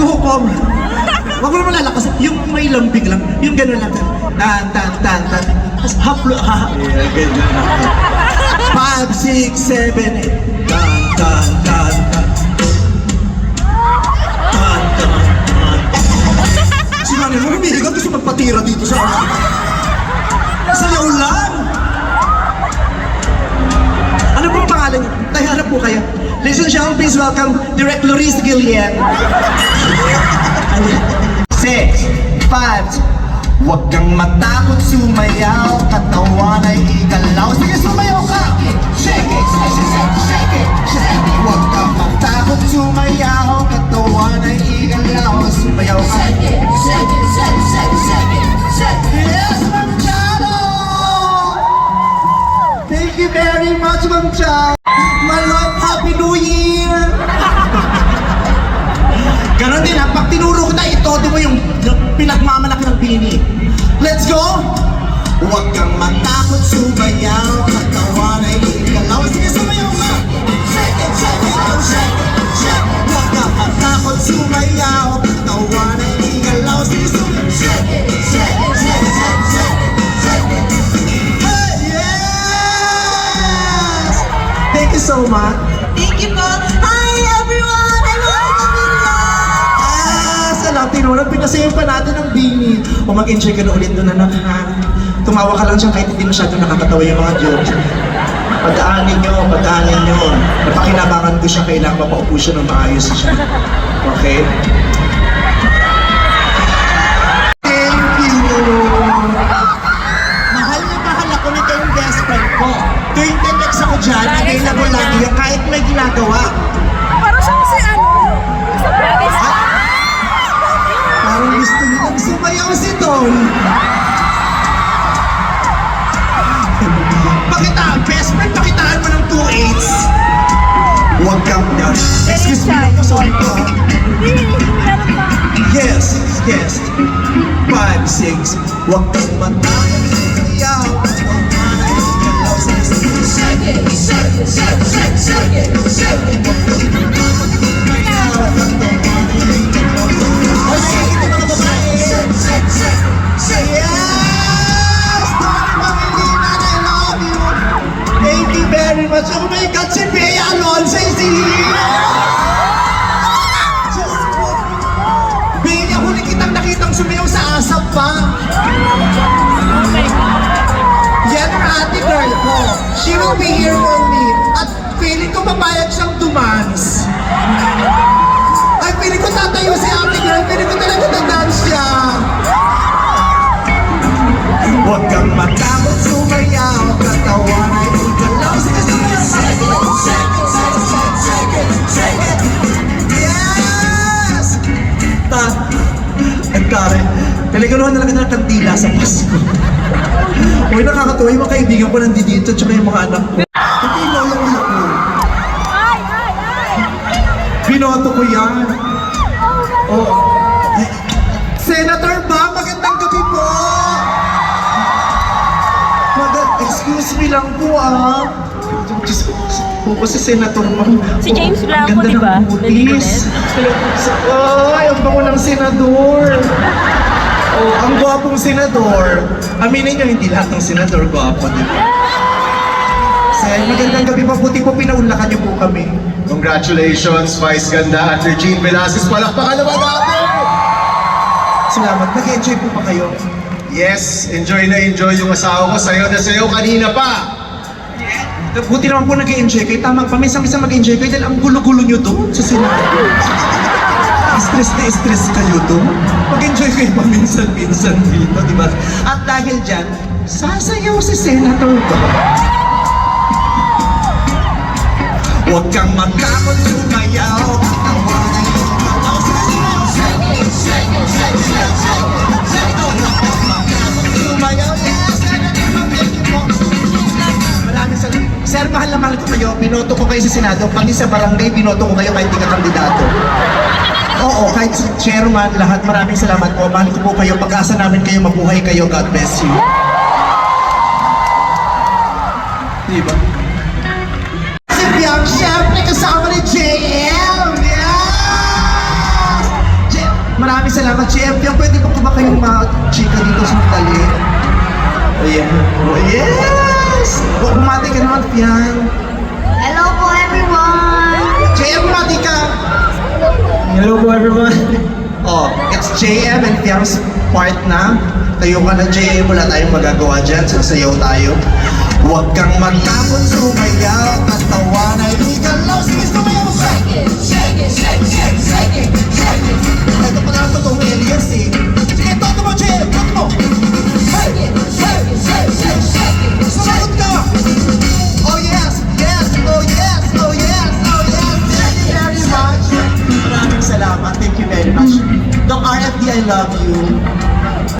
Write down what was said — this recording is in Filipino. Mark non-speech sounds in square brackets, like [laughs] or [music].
Maghukom. Huwag mo naman lalakas. Yung may lambing lang. Yung gano'n lang. Tan, tan, tan, tan. Tapos haplo, ha. [laughs] Yeah, ganyan. Five, six, seven, eight. Tan, tan, tan, tan. Tan, tan, tan. Si Manny mo, humilig ka gusto magpatira dito sa Sayaw Gentlemen, please welcome Direct Loris Guillen. Six, five, Huwag kang matakot sumayaw, katawan ay igalaw. Sige, sumayaw ka! Shake it, shake it, shake it, shake it, shake it. Huwag kang matakot sumayaw, katawan ay igalaw. Sumayaw ka! Shake it, shake it, you very much, Ma'am Charo! My love, Happy New Year! Ganon din ha, pag tinuro ko na ito, di mo yung pinagmamalaki ng bini. Let's go! Huwag kang matakot sumayaw, katawan ay igalaw. Sige, sumayaw ka! Shake it, shake it, oh, shake it, shake. Huwag kang matakot sumayaw, katawan so much. Thank you po. Hi everyone! I'm Laura Camilla! Ah, sa Latino, pinasayo pa natin ang bini. O mag-enjoy ka na ulit doon anak ha. Tumawa ka lang siya kahit hindi masyado nakakatawa yung mga jokes. Pagkaanin nyo, pagkaanin nyo. Napakinabangan ko siya, kailangan mapaupo siya ng maayos siya. Okay? Huwag kang yan. Excuse me lang po, sorry po. ah. Hindi, meron pa. Yes, yes. 5-6. Huwag kang matakot sumayaw. Pa. Yan ang ate girl ko. She will be here for me. At feeling ko papayag siyang dumans. Ay, feeling ko tatayo si ate girl. Feeling ko talaga dadance siya. Huwag kang matakot sumayaw, katawan ay igalaw. Shake it, shake it, shake it, shake it, shake it. Yes! Ta, ang tari. Talagaluhan na lang kita ng kandila sa Pasko. [laughs] Uy, nakakatuwa yung mga kaibigan ko nandito, tsaka yung mga anak ko. Hindi loyal ako. Ay, ay, ay. Binoto ko yan. Oh, Oh. Senator ba? Magandang gabi po! Magand excuse me lang po ah. Diyos ko, po ko si Senator Ma'am. Si James Blanco, Ang ganda di ba? ng butis. Ay, ang bango ng senador. Ang gwapong senador. Aminin nyo, hindi lahat ng senador gwapo, di ba? Sir, magandang gabi pa. Buti po pinaunlakan niyo po kami. Congratulations, Vice Ganda at Regine Velasquez. Palakpakan naman natin! Salamat. Nag-enjoy po pa kayo. Yes, enjoy na enjoy yung asawa ko. Sayo na sayo kanina pa. Buti naman po nag-enjoy kayo. Tama, paminsan-minsan mag-enjoy kayo dahil ang gulo-gulo nyo doon sa Senado. Stress na stress kayo doon. Mag-enjoy kayo paminsan-minsan dito, di ba? At dahil dyan, sasayaw si Senator ko. Huwag kang matakot sumayaw. Sir, mahal na mahal ko kayo. Binoto ko kayo sa Senado. Pati sa barangay, binoto ko kayo kahit hindi ka kandidato. Oo, kahit si chairman, lahat maraming salamat po. Mahal ko po kayo. Pag-asa namin kayo, mabuhay kayo. God bless you. Diba? Si Biang, syempre kasama ni JM! Yes! salamat, JM. Yan, pwede ko ba kayong ma-chika dito sa tali? Ayan. Oh, yes! Oh, bumati ka naman, Fian. Hello po everyone! JM, bumati ka! Hello po everyone. Oh, it's JM and Fiam's part na. Tayo ka na, JM. Wala tayong magagawa dyan. Sasayaw tayo. Huwag kang matakot sumayaw at tawanay. Igalaw, sige, sumayaw